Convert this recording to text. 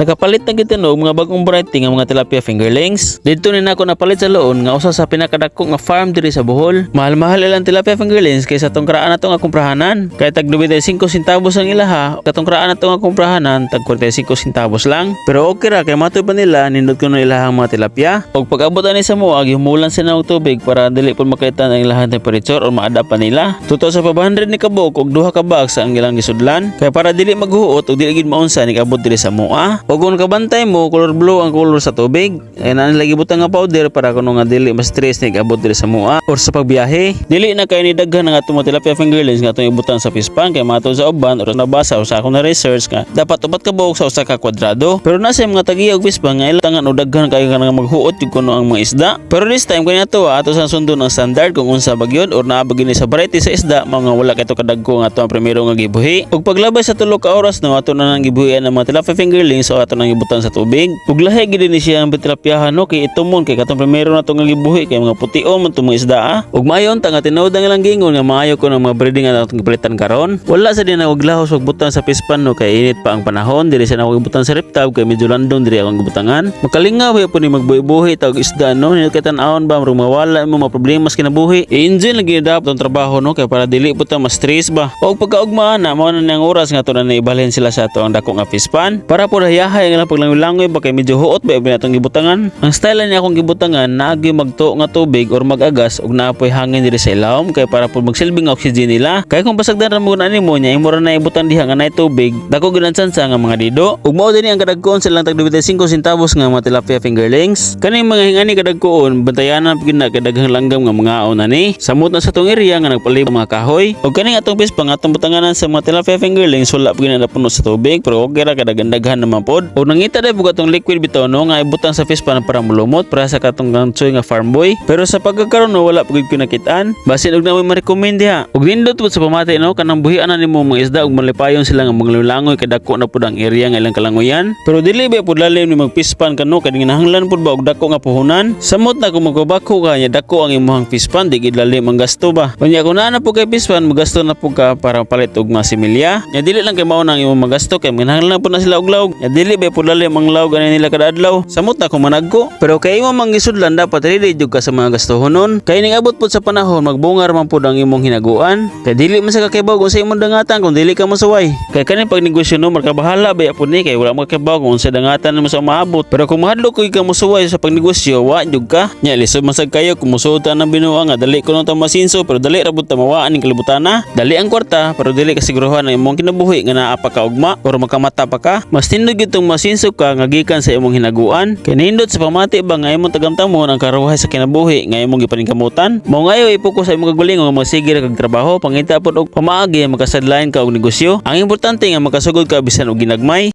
Nakapalit na kita no mga bagong variety nga mga tilapia fingerlings. Dito ni nako napalit sa loon nga usa sa pinakadako nga farm diri sa Bohol. Mahal-mahal ilang tilapia fingerlings kaysa tong karaan nato nga kumprahanan. Kaya tag 95 centavos ang ilaha, katong karaan nato nga kumprahanan tag 45 centavos lang. Pero okay ra kay matoy pa nila nindot ko na ilahang mga tilapia. Og pag-abot ani sa mo agi humulan sila og tubig para dili pud makita ang ilahang temperature or maada pa nila. Tuto sa 500 ni kabok og duha ka box ang ilang gisudlan. Kaya para dili maghuot og dili gid maunsa ni kabot diri sa moa. Og kung kabantay mo color blue ang color sa tubig, ay na lagi butang nga powder para kuno nga dili mas stress ni kabot diri sa moa or sa pagbiyahe. Dili na kay ni daghan nga atong tilapia fingerlings nga atong ibutang sa pispan kay matod sa uban or nabasa o sa akong na research nga dapat ubat ka buok sa usa ka kwadrado. Pero nasa mga tagiya og pispan nga ilangan o daghan kayo nga maghuot yung kuno ang mga isda. Pero this time kanya to ato sa sundo ng standard kung unsa bagyon or naabag ni sa variety sa isda mao nga wala kay kadagko nga ato ang primero nga gibuhi. Ug paglabay sa tulo ka oras no ato na nang gibuhian ang mga tilapia fingerlings o ato nang gibutang sa tubig. Ug lahi gid ni siya ang tilapyahan no kay itumon kay katong primero na to nga gibuhi kay mga pution man to mga isda ah. Ug mayon ta nga ang ilang gingon nga maayo ko ng mga breeding nga atong gipalitan karon. Wala sa din naglahos og butang sa pispan no kay init pa ang panahon diri sa butang sa reptab kay medyo landong diri akong gibutangan. Makalingaw po ni magbuhi-buhi tawag isda no ni kay tan-awon ba mawala mo mga problema sa kinabuhi. I-enjoy lagi dapat ang trabaho no kay para dili po ta ma-stress ba. Og pagkaugmaan na mao na nang oras nga to na naibalhin sila sa ato ang dako nga pispan para po hayahay ang ilang paglangoy-langoy ba kay medyo huot ba atong gibutangan. Ang style niya akong gibutangan naagi magtuo nga tubig or magagas og naapoy hangin diri sa ilawom kay para po magsilbing oxygen nila. Kay kung basagdan ra mo na nimo nya imo ra na ibutang diha nga nay tubig dako ginansan sa nga mga dido. Ug mao din ang kadagkoon silang tag 25 centavos nga mga tilapia fingerlings. Kaning mga hingani kadagkoon bantayanan pagid na kadaghang langgam nga mga aon ani. Samot na sa tong area nga nagpalib mga kahoy. Ug kaning atong pispa nga atong butanganan sa mga tilapia fingerlings wala pagid na napuno sa tubig pero okay ra kadaghan-daghan naman pod. Ug nangita dai pug atong liquid bitaw no nga ibutang sa pispa na para mulumot para sa katong gangchoy nga farm boy. Pero sa pagkakaroon no wala pagid kinakitaan. Basin og na may ma-recommend diha. Ug nindot pud sa pamati no kanang buhian na nimo mga isda ug malipayon sila nga mga langoy kadako na pud ang area nga ilang kalangoyan. Pero dili ba pud lalim ni magpispan kano kay ginahanglan pud ba og dako nga puhunan. Samot na kung magkabako ka nya dako ang imong pispan di gid lalim ang gasto ba. Kunya naa na po kay pispan magasto na po ka para palit og mga similya. Nya dili lang kay mao nang imong magasto kay ginahanglan pud na sila og lawg. Dili ba pud lalim ang lawg ani nila kada adlaw. Samot na kung managko. Pero kay imo mangisudlan dapat ready jud ka sa mga gastohonon. Kay ning abot pud sa panahon magbungar man pud ang imong hinaguan. Kay dili man sa kakibaw kung sa imong dangatan kung dili ka mosuway. Kay kani pag negosyo no markabahala ba pud ni kay wala mo kakibaw kung sa dangatan mo sa maabot. Pero kung mahadlok ko ka mosuway sa pagnegosyo wa jud ka. Nya lisod man sad kayo kung musuta ng binuang nga dali ko ta masinso pero dali ra pud ta mawaan ning kalibutana. Dali ang kwarta pero dili kasiguruhan ang imong kinabuhi nga naa pa ka ugma or makamata pa ka. Mas tindog itong masinso ka nga gikan sa imong hinaguan. Kay nindot sa pamati ba nga imong tagamtamon ang karuhay sa kinabuhi nga imong gipaningkamutan. Mao ngayo ipokus sa imong kagaling nga magsige ra kag trabaho pangita pod og pamaagi makasadlain ka og negosyo. Ang importante nga makasugod ka bisan og ginagmay.